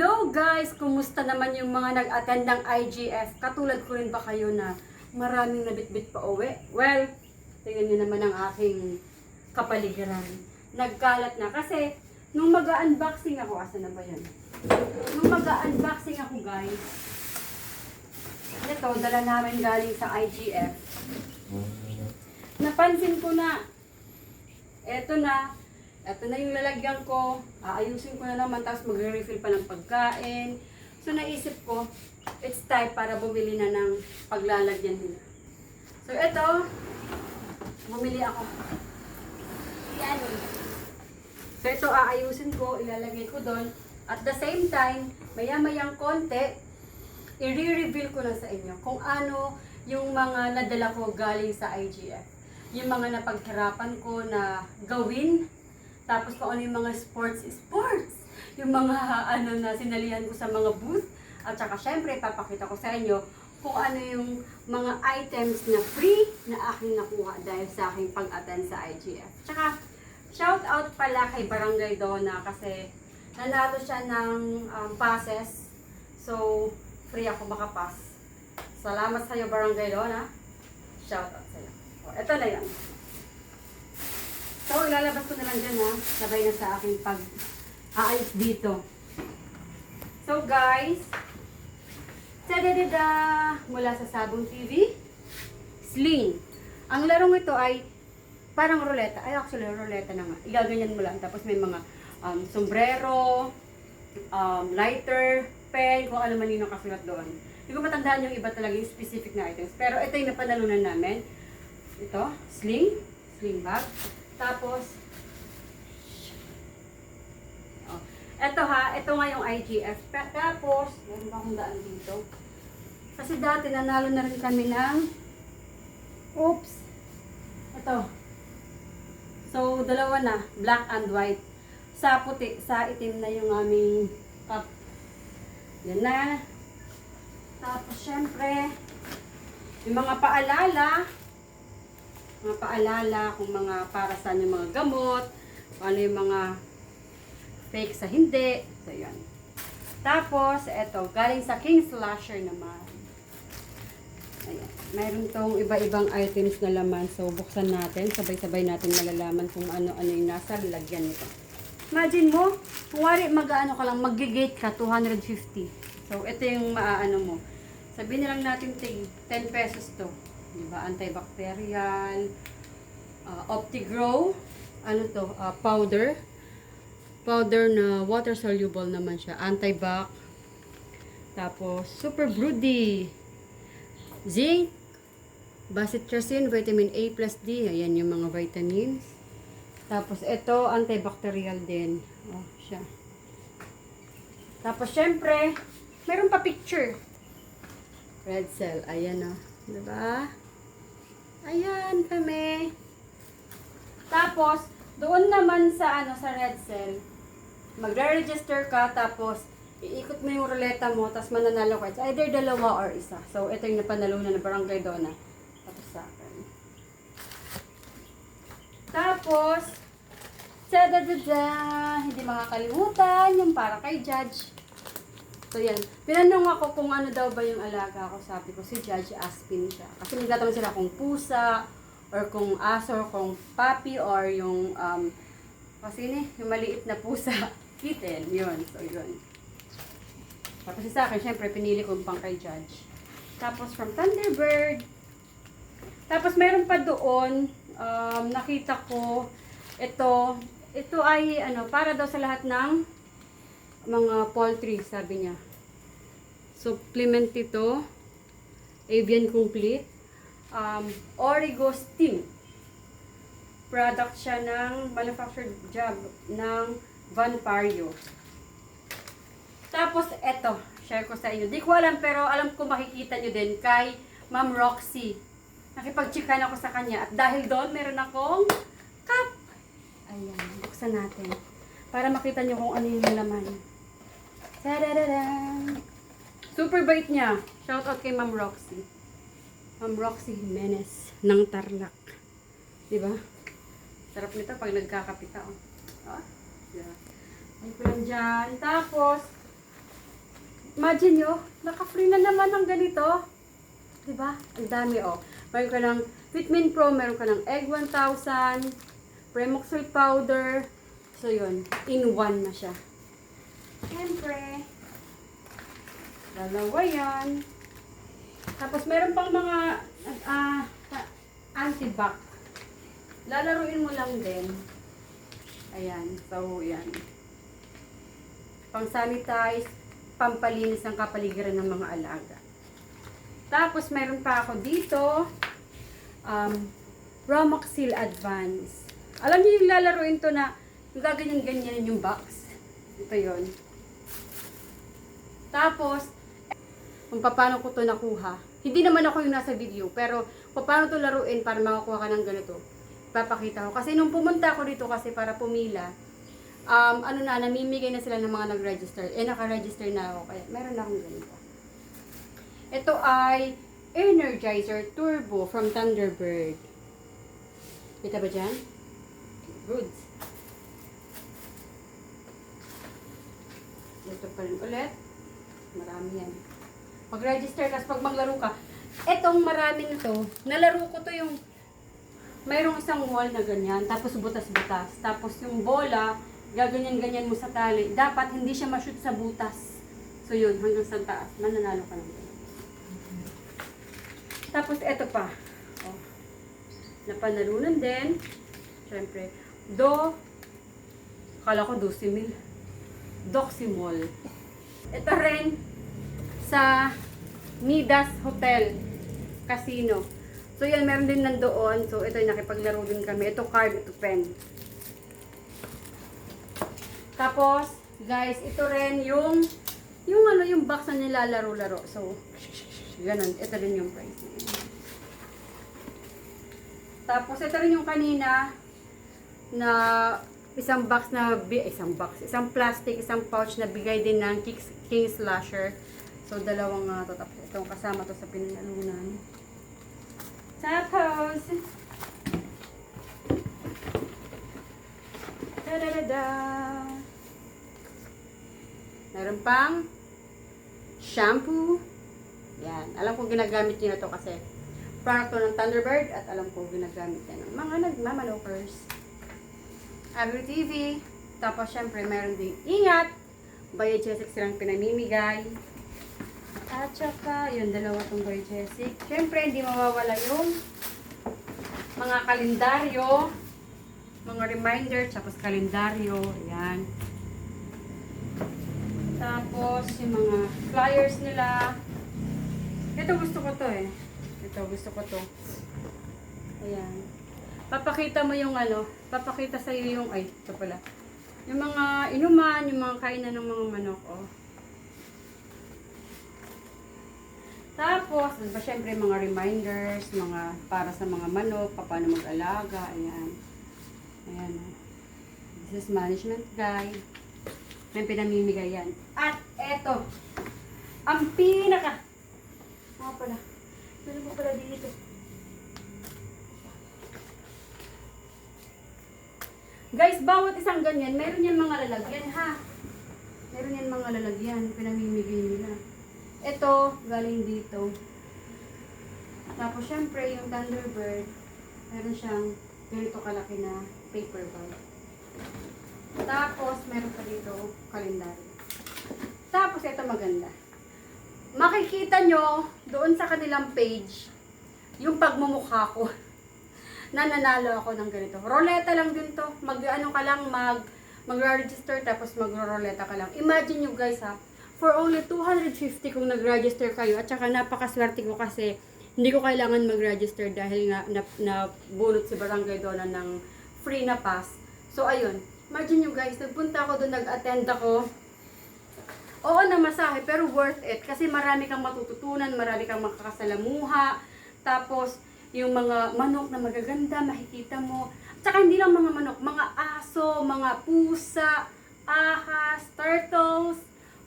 Hello guys! Kumusta naman yung mga nag-attend ng IGF? Katulad ko rin ba kayo na maraming nabitbit pa uwi? Well, tingnan nyo naman ang aking kapaligiran. Nagkalat na kasi nung mag-unboxing ako, asa na ba yan? Nung mag-unboxing ako guys, ito, dala namin galing sa IGF. Napansin ko na, eto na, eto na yung lalagyan ko, aayusin ko na naman, tapos magre-refill pa ng pagkain. So naisip ko, it's time para bumili na ng paglalagyan nila. So eto, bumili ako. Yan. So ito aayusin ko, ilalagay ko doon. At the same time, maya-mayang konti, i-reveal ko na sa inyo kung ano yung mga nadala ko galing sa IGF. Yung mga napaghirapan ko na gawin. Tapos kung ano yung mga sports, sports! Yung mga ano na sinalihan ko sa mga booth. At saka syempre, papakita ko sa inyo kung ano yung mga items na free na aking nakuha dahil sa aking pag-attend sa IGF. Tsaka, shout out pala kay Barangay Donna kasi nanalo siya ng um, passes. So, free ako makapas. Salamat sa iyo, Barangay Donna. Shout out sa iyo. O, eto na yan. So, ilalabas ko na lang dyan ha. Sabay na sa aking pag aayos dito. So, guys. Tadadada! Mula sa Sabong TV. Sling. Ang larong ito ay parang ruleta. Ay, actually, ruleta na nga. Igaganyan mo lang. Tapos may mga um, sombrero, um, lighter, pen, kung ano man yung nakasulat doon. Hindi ko matandaan yung iba talaga yung specific na items. Pero ito yung napanalunan namin. Ito, sling, sling bag. Tapos, oh, ito ha, ito nga yung IGF. Tapos, meron ba akong daan dito? Kasi dati nanalo na rin kami ng, oops, ito. So, dalawa na, black and white. Sa puti, sa itim na yung aming cup. Yan na. Tapos, syempre, yung mga paalala, mga paalala kung mga para saan yung mga gamot, ano yung mga fake sa hindi. So, yan. Tapos, eto, galing sa King Slasher naman. Ayan. Mayroon tong iba-ibang items na laman. So, buksan natin. Sabay-sabay natin malalaman kung ano-ano yung nasa lagyan nito. Imagine mo, kung wari mag-ano ka lang, mag-gate ka, 250. So, ito yung maaano mo. Sabihin na lang natin, tig, 10 pesos to. Diba? Antibacterial, uh, OptiGrow, ano to, ah, powder. Powder na water soluble naman siya. Antibac. Tapos, super broody. Zinc, bacitracin, vitamin A plus D. Ayan yung mga vitamins. Tapos, ito, antibacterial din. Oh, siya. Tapos, syempre, meron pa picture. Red cell. Ayan o. Diba? Ayan kami. Tapos, doon naman sa ano sa red cell, magre-register ka tapos iikot mo yung ruleta mo tapos mananalo ka. It's either dalawa or isa. So, ito yung napanalunan na barangay Donna. Tapos sa akin. Tapos, Tadadada! Hindi makakalimutan yung para kay Judge. So yan. Tinanong ako kung ano daw ba yung alaga ko. Sabi ko si Judge Aspin siya. Kasi nagtatanong sila kung pusa, or kung aso, or kung puppy, or yung, um, kasi ni, yung maliit na pusa. Kitten. Yun. So yun. Tapos sa akin, syempre, pinili ko pang kay Judge. Tapos from Thunderbird. Tapos meron pa doon, um, nakita ko, ito, ito ay ano, para daw sa lahat ng mga poultry, sabi niya. Supplement ito, Avian Complete, um, Origo Steam. Product siya ng manufactured job ng Van Pario. Tapos, eto, share ko sa inyo. Di ko alam, pero alam ko makikita nyo din kay Ma'am Roxy. Nakipag-checkan ako sa kanya. At dahil doon, meron akong cup. Ayan, buksan natin. Para makita nyo kung ano yung laman. Tadadadam! Super bait niya. Shout out kay Ma'am Roxy. Ma'am Roxy Jimenez ng Tarlac. Di ba? Sarap nito pag nagkakapita. Oh. Ah, yeah. Ay ko lang dyan. Tapos, Imagine nyo, naka-free na naman ng ganito. Diba? Ang dami oh. Meron ka ng Vitamin Pro, meron ka ng Egg 1000, Premoxil Powder. So yun, in one na siya. Siyempre, dalawa yan. Tapos meron pang mga ah ta- antibac. Lalaruin mo lang din. Ayan, so yan. Pang sanitize, pampalinis ng kapaligiran ng mga alaga. Tapos meron pa ako dito, um, Romoxil Advance. Alam niyo yung lalaruin to na gaganyan-ganyan yung box. Ito yon. Tapos, kung paano ko to nakuha. Hindi naman ako yung nasa video, pero paano to laruin para makakuha ka ng ganito. Papakita ko. Kasi nung pumunta ako dito kasi para pumila, um, ano na, namimigay na sila ng mga nag-register. Eh, naka-register na ako. Kaya meron na akong ganito. Ito ay Energizer Turbo from Thunderbird. Kita ba dyan? Good. Ito pa rin ulit. Marami yan. Mag-register kasi pag maglaro ka, etong marami nito, nalaro ko to yung mayroong isang wall na ganyan, tapos butas-butas. Tapos yung bola, gaganyan-ganyan mo sa tali. Dapat hindi siya ma-shoot sa butas. So yun, hanggang sa taas, mananalo ka ng. Tapos eto pa. Oh. Napanalunan din. Siyempre, do, kala ko 12 mil. Doximol. Ito rin sa Midas Hotel Casino. So yan, meron din nandoon. So ito nakipaglaro din kami. Ito card, ito pen. Tapos, guys, ito rin yung yung ano, yung box na nilalaro-laro. So, ganun. Ito din yung price. Tapos, ito rin yung kanina na isang box na, isang box, isang plastic, isang pouch na bigay din ng King, King Slasher. So, dalawang uh, to. Tapos, itong kasama to sa pinanalunan. Tapos, da Meron pang shampoo. Yan. Alam ko ginagamit niyo na to kasi product to ng Thunderbird at alam ko ginagamit yan ng mga nagmamanokers. Agri TV. Tapos, syempre, meron ding ingat. Biogesic silang pinamimigay. At saka, yun, dalawa tong Biogesic. Syempre, hindi mawawala yung mga kalendaryo, mga reminder, tapos kalendaryo, ayan. Tapos, yung mga flyers nila. Ito gusto ko to eh. Ito gusto ko to. Ayan. Papakita mo yung ano, papakita sa iyo yung, ay, ito pala. Yung mga inuman, yung mga kainan ng mga manok, oh. Tapos, ba, syempre, mga reminders, mga para sa mga manok, paano mag-alaga, ayan. Ayan, oh. This is management guide. May pinamimigay yan. At eto, ang pinaka, mga pala, ko pala dito? Guys, bawat isang ganyan, meron yan mga lalagyan ha. Meron yan mga lalagyan, pinamimigay nila. Ito, galing dito. Tapos, syempre, yung Thunderbird, meron siyang ganito kalaki na paper bag. Tapos, meron pa dito kalendaryo. Tapos, ito maganda. Makikita nyo doon sa kanilang page yung pagmumukha ko. Nananalo ako ng ganito. Roleta lang din to. Mag, ano ka lang, mag, mag-register tapos magro-roleta ka lang. Imagine nyo guys ha, for only 250 kung nag-register kayo at saka napakaswerte ko kasi hindi ko kailangan mag-register dahil nga na, na bunot si Barangay Dona ng free na pass. So ayun, imagine nyo guys, nagpunta ako doon, nag-attend ako. Oo na masahe, pero worth it kasi marami kang matututunan, marami kang makakasalamuha. Tapos, yung mga manok na magaganda, makikita mo. At saka hindi lang mga manok, mga aso, mga pusa, ahas, turtles,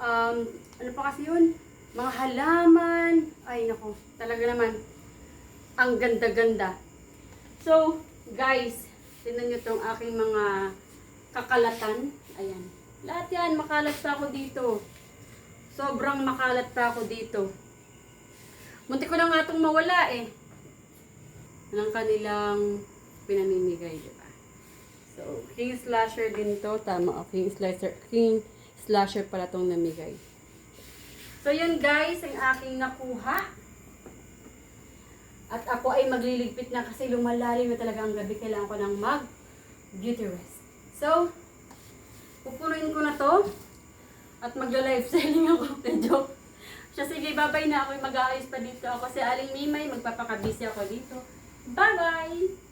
um, ano pa kasi yun? Mga halaman. Ay, nako, talaga naman. Ang ganda-ganda. So, guys, tingnan nyo tong aking mga kakalatan. Ayan. Lahat yan, makalat pa ako dito. So, sobrang makalat pa ako dito. Munti ko na nga itong mawala eh. Ng kanilang pinamimigay, di ba? So, king slasher din to. Tama, oh, king slasher. King slasher pala tong namigay. So, yun guys, ang aking nakuha. At ako ay magliligpit na kasi lumalalim na talaga ang gabi. Kailangan ko ng mag beauty rest. So, pupunuin ko na to. At magla-live selling ako. Joke. Siya, sige, babay na ako. Mag-aayos pa dito ako. Si Aling Mimay, magpapakabisi ako dito. 拜拜